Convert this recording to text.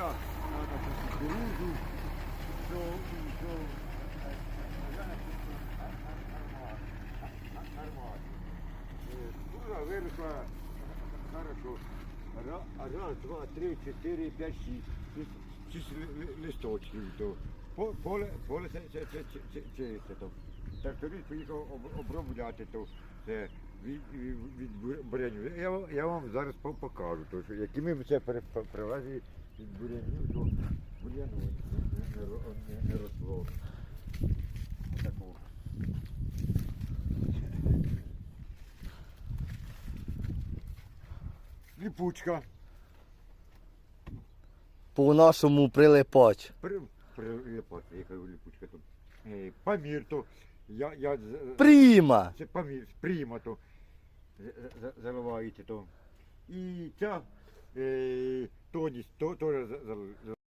треба кукурузу, що, що. Кукуруза виросла, хорошо. Раз, два, три, чотири, п'ять, шість. Шість- Шість ли- ли- листочків. То. Поле, поле це, це, це, це, це, чисте. То. Тракторист поїхав обробляти то. Це від, від, від бурянів. Я, я вам зараз покажу, то, що які ми це привезли від бурянів, то буряну не, не, не, ро- не, не росло. Отакого. Ліпучка. По-нашому прилипач. При, при, ліпа- яка ліпучка тут. Е, Памір то. Я, я, з- Пріма. це памір, пріма то. з- з- Заливаєте то. І ця е, 都你都都是这这。